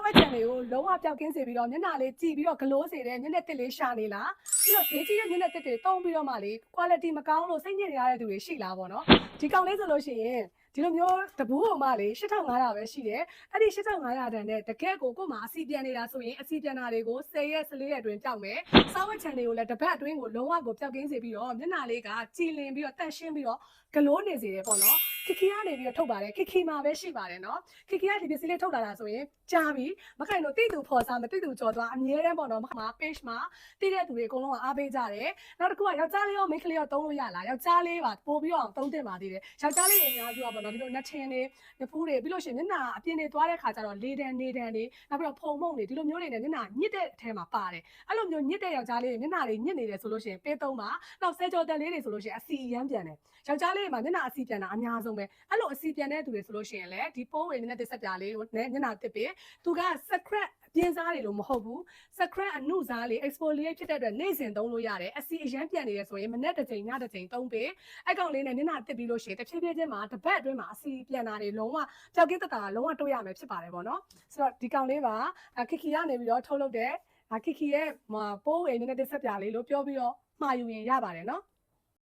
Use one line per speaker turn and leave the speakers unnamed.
တွေကိုလုံးဝပျောက်ကင်းစေပြီးတော့မျက်နှာလေးကြည့်ပြီးတော့ဂလိုးစေတဲ့မျက်နှာတစ်လေးရှာနေလားပြီးတော့ဈေးကြီးတဲ့မျက်နှာတစ်တွေတုံးပြီးတော့မှလေ quality မကောင်းလို့စိတ်ညစ်နေရတဲ့သူတွေရှိလားပေါ့နော်ဒီကောင်လေးဆိုလို့ရှိရင် ဒီလိုမျိုးတပူးပေါ်မှလေ8500ပဲရှိတယ်အဲ့ဒီ8500တန်နဲ့တကယ်ကိုကို့မှာအစီပြန်နေတာဆိုရင်အစီပြန်တာတွေကို10ရက်14ရက်အတွင်းပျောက်မယ်စောင်းဝက်ချန်တွေကိုလည်းတစ်ပတ်အတွင်းကိုလုံးဝကိုပျောက်ကင်းစေပြီးတော့မျက်နှာလေးကကြည်လင်ပြီးတော့တန့်ရှင်းပြီးတော့ဂလိုးနေစေတယ်ပေါ့နော်ခီခီကနေပြီးတော့ထုတ်ပါတယ်ခီခီမှာပဲရှိပါတယ်နော်ခီခီကဒီပစ္စည်းလေးထုတ်လာတာဆိုရင်ကြာပြီမခိုင်လို့တိတူဖော်စားမတိတူကြော်သွားအမြဲတမ်းပေါ့နော်မှာ page မှာတိတဲ့သူတွေအကုန်လုံးကအားပေးကြတယ်နောက်တစ်ခုကယောက်ျားလေးရောမိန်းကလေးရောသုံးလို့ရလားယောက်ျားလေးပါပို့ပြီးတော့သုံးတင်ပါသေးတယ်ယောက်ျားလေးတွေအများစုကပေါ့နော်ဒီလိုနှထင်းတွေညဖူးတွေပြီးလို့ရှိရင်မျက်နှာအပြင်တွေသွားတဲ့ခါကျတော့လေတန်နေတန်တွေနောက်ပြီးတော့ဖုံမုံတွေဒီလိုမျိုးတွေနဲ့မျက်နှာညစ်တဲ့အထဲမှာပါတယ်အဲ့လိုမျိုးညစ်တဲ့ယောက်ျားလေးတွေမျက်နှာတွေညစ်နေတယ်ဆိုလို့ရှိရင်ပေးသုံးပါနောက်ဆဲကြော်တန်လေးတွေဆိုလို့ရှိရင်အစီရမ်းပြန်တယ်ယောက်ျားလေးတွေမှာမျက်နှာအစီပြန်တာအများဆုံးပဲအဲ့လိုအစီပြန်တဲ့သူတွေဆိုလို့ရှိရင်လည်းဒီပိုးဝင်နေတဲ့တစ်ဆက်ပြားလေးကိုနဲ့မျက်နှာတစ်ပင်သူက secret ပြင်းစားတွေလို့မဟုတ်ဘူး secret အနုစားလေး exfoliate ဖြစ်တဲ့အတွက်နေ့စဉ်သုံးလို့ရတယ်အစီအရန်ပြန်နေတယ်ဆိုရင်မနေ့တစ်ချိန်ညတစ်ချိန်သုံးပေးအဲ့ကောင်လေးနဲ့မျက်နှာတစ်ပြီးလို့ရှိရင်တစ်ဖြည်းဖြည်းချင်းမှာတစ်ပတ်အတွင်းမှာအစီပြန်တာတွေလုံးဝပျောက်ကင်းတတာလုံးဝတွေ့ရမယ်ဖြစ်ပါတယ်ပေါ့နော်ဆိုတော့ဒီကောင်လေးပါခီခီကနေပြီးတော့ထုတ်လုပ်တဲ့ခီခီရဲ့ပိုးဝင်နေတဲ့တစ်ဆက်ပြားလေးလို့ပြောပြီးတော့မှာယူရင်ရပါတယ်နော်